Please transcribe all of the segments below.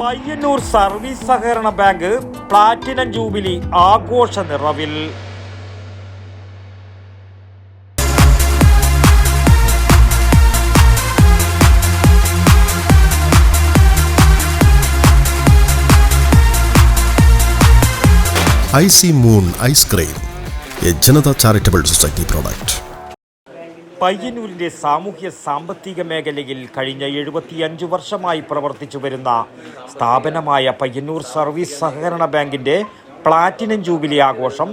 Payyanur service സഹകരണ bank platinum jubilee ആഘോഷ നിറവിൽ. I C moon ice cream A Janata charitable society product. പയ്യന്നൂരിന്റെ സാമൂഹ്യ സാമ്പത്തിക മേഖലയിൽ കഴിഞ്ഞ എഴുപത്തിയഞ്ച് വർഷമായി പ്രവർത്തിച്ചു വരുന്ന സ്ഥാപനമായ പയ്യന്നൂർ സർവീസ് സഹകരണ ബാങ്കിന്റെ പ്ലാറ്റിനം ജൂബിലി ആഘോഷം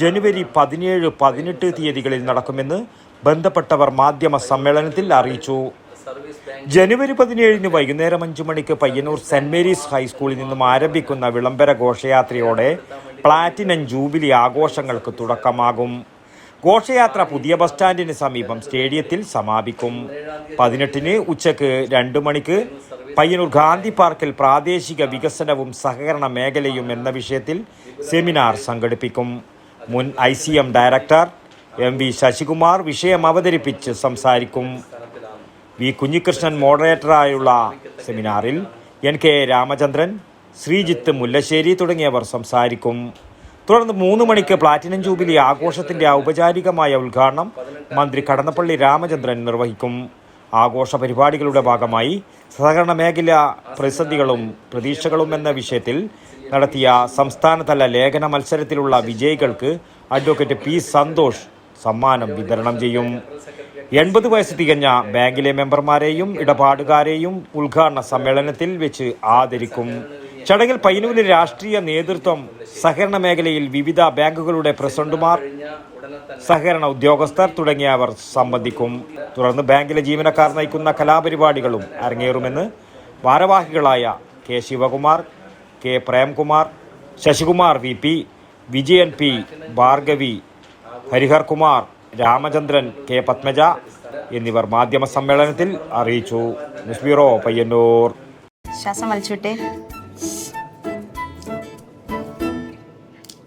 ജനുവരി പതിനേഴ് പതിനെട്ട് തീയതികളിൽ നടക്കുമെന്ന് ബന്ധപ്പെട്ടവർ മാധ്യമ സമ്മേളനത്തിൽ അറിയിച്ചു. ജനുവരി പതിനേഴിന് വൈകുന്നേരം അഞ്ചു മണിക്ക് പയ്യന്നൂർ സെന്റ് മേരീസ് ഹൈസ്കൂളിൽ നിന്നും ആരംഭിക്കുന്ന വിളംബര ഘോഷയാത്രയോടെ പ്ലാറ്റിനം ജൂബിലി ആഘോഷങ്ങൾക്ക് തുടക്കമാകും. ഘോഷയാത്ര പുതിയ ബസ് സ്റ്റാൻഡിന് സമീപം സ്റ്റേഡിയത്തിൽ സമാപിക്കും. പതിനെട്ടിന് ഉച്ചയ്ക്ക് രണ്ട് മണിക്ക് പയ്യന്നൂർ ഗാന്ധി പാർക്കിൽ പ്രാദേശിക വികസനവും സഹകരണ മേഖലയും എന്ന വിഷയത്തിൽ സെമിനാർ സംഘടിപ്പിക്കും. മുൻ I C M director M V Sasikumar വിഷയം അവതരിപ്പിച്ച് സംസാരിക്കും. വി കുഞ്ഞികൃഷ്ണൻ മോഡറേറ്ററായുള്ള സെമിനാറിൽ എൻ കെ രാമചന്ദ്രൻ ശ്രീജിത്ത് മുല്ലശ്ശേരി തുടങ്ങിയവർ സംസാരിക്കും. തുടർന്ന് മൂന്ന് മണിക്ക് പ്ലാറ്റിനം ജൂബിലി ആഘോഷത്തിന്റെ ഔപചാരികമായ ഉദ്ഘാടനം മന്ത്രി കടന്നപ്പള്ളി രാമചന്ദ്രൻ നിർവഹിക്കും. ആഘോഷ പരിപാടികളുടെ ഭാഗമായി സഹകരണ മേഖല പ്രതിസന്ധികളും പ്രതീക്ഷകളും എന്ന വിഷയത്തിൽ നടത്തിയ സംസ്ഥാനതല ലേഖന മത്സരത്തിലുള്ള വിജയികൾക്ക് അഡ്വക്കേറ്റ് പി സന്തോഷ് സമ്മാനം വിതരണം ചെയ്യും. എൺപത് വയസ്സ് തികഞ്ഞ ബാങ്കിലെ മെമ്പർമാരെയും ഇടപാടുകാരെയും ഉദ്ഘാടന സമ്മേളനത്തിൽ വെച്ച് ആദരിക്കും. ചടങ്ങിൽ പയ്യന്നൂരിലെ രാഷ്ട്രീയ നേതൃത്വം സഹകരണ മേഖലയിൽ വിവിധ ബാങ്കുകളുടെ പ്രസിഡന്റുമാർ സഹകരണ ഉദ്യോഗസ്ഥർ തുടങ്ങിയവർ സംബന്ധിക്കും. തുടർന്ന് ബാങ്കിലെ ജീവനക്കാർ നയിക്കുന്ന കലാപരിപാടികളും അരങ്ങേറുമെന്ന് ഭാരവാഹികളായ K Sivakumar K Premkumar Sasikumar V P Vijayan P Bhargavi Harihar Kumar Ramachandran K Padmaja എന്നിവർ മാധ്യമ സമ്മേളനത്തിൽ അറിയിച്ചു. News bureau Payyanur. ശ്വാസം വലിച്ചുവിട്ടെ.